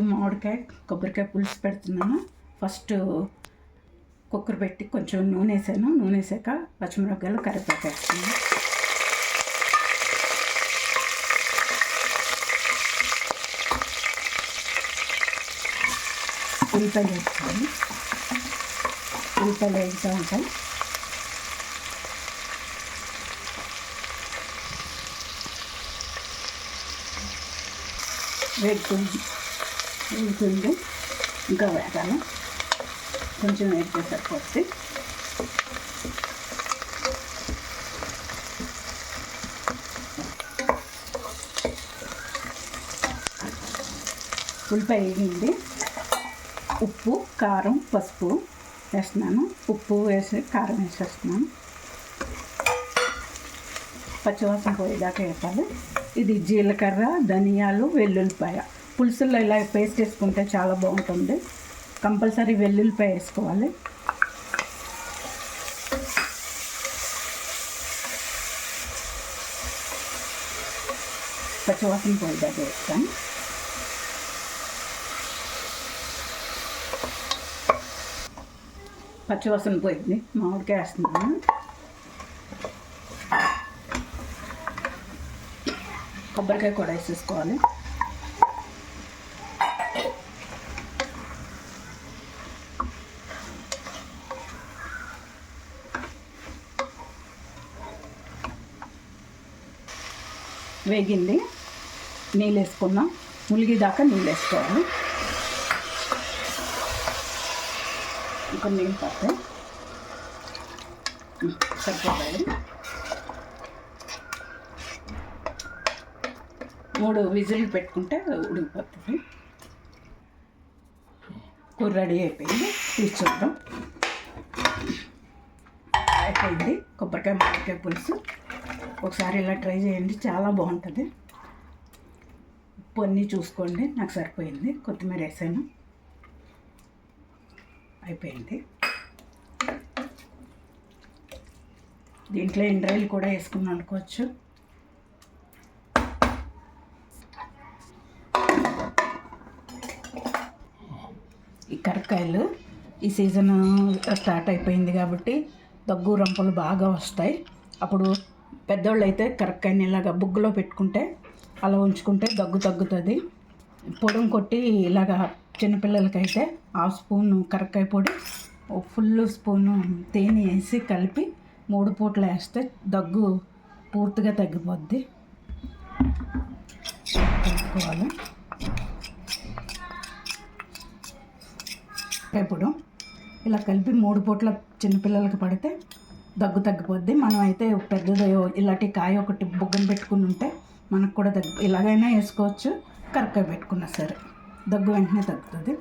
మామిడికాయ కొబ్బరికాయ పులుసు పెడుతున్నాను. ఫస్ట్ కుక్కర్ పెట్టి కొంచెం నూనె వేసాను. నూనె వేసాక పచ్చిమిరపకాయలు కరివేపాకు వేస్తున్నాను. ఉల్లిపాయలు వేస్తాను ఉల్లిపాయలు వేస్తూ ఉంటాయి. వేగుతుంది ఉంటుంది. ఇంకా వేగాలి కొంచెం వేగితే సరిపోతుంది. ఉల్లిపాయ వేగింది ఉప్పు కారం పసుపు వేస్తున్నాను. ఉప్పు వేసి కారం వేసేస్తున్నాను. పచ్చివాసన పోయేదాకా వేపాలి. ఇది జీలకర్ర ధనియాలు వెల్లుల్లిపాయ. పులుసుల్లో ఇలా పేస్ట్ వేసుకుంటే చాలా బాగుంటుంది. కంపల్సరీ వెల్లుల్లిపాయ వేసుకోవాలి. పచ్చివాసన పోయేదాకా వేస్తాను పచ్చివాసన పోయింది. మామిడికాయ వేస్తున్నాను. కొబ్బరికాయ కూడా వేసేసుకోవాలి. వేగింది. నీళ్ళు వేసుకున్నాం ములిగిదాకా నీళ్ళు వేసుకోవాలి ఇంకా నీళ్ళు పడతాయి సరిపోతాయి. మూడు విజిల్ పెట్టుకుంటే ఉడికిపోతుంది. కూర రెడీ అయిపోయింది. తీసి చూద్దాం. అయిపోయింది. కొబ్బరికాయ మామిడికాయ పులుసు. ఒకసారి ఇలా ట్రై చేయండి చాలా బాగుంటుంది. ఉప్పు అన్నీ చూసుకోండి నాకు సరిపోయింది. కొత్తిమీర వేసాను. అయిపోయింది. దీంట్లో ఎండ్రాయిలు కూడా వేసుకుని వండుకోవచ్చు. ఈ కరక్కాయలు ఈ సీజన్ స్టార్ట్ అయిపోయింది కాబట్టి దగ్గు రంపలు బాగా వస్తాయి. అప్పుడు పెద్దోళ్ళు అయితే అయిన ఇలాగ బుగ్గులో పెట్టుకుంటే అలా ఉంచుకుంటే దగ్గు తగ్గుతుంది. పొడం కొట్టి ఇలాగ చిన్నపిల్లలకైతే హాఫ్ స్పూన్ కరక్కాయ పొడి ఫుల్ స్పూను తేనె వేసి కలిపి మూడు పూటలు వేస్తే దగ్గు పూర్తిగా తగ్గిపోద్ది. కలుపుకోవాలి. ఇప్పుడు ఇలా కలిపి మూడు పూట్ల చిన్నపిల్లలకి పడితే దగ్గు తగ్గిపోద్ది. మనం అయితే పెద్దది ఇలాంటి కాయ ఒకటి బుగ్గన పెట్టుకుని ఉంటే మనకు కూడా దగ్గు ఇలాగైనా వేసుకోవచ్చు. కరక్కాయ పెట్టుకున్నా సరే. దగ్గు వెంటనే తగ్గుతుంది.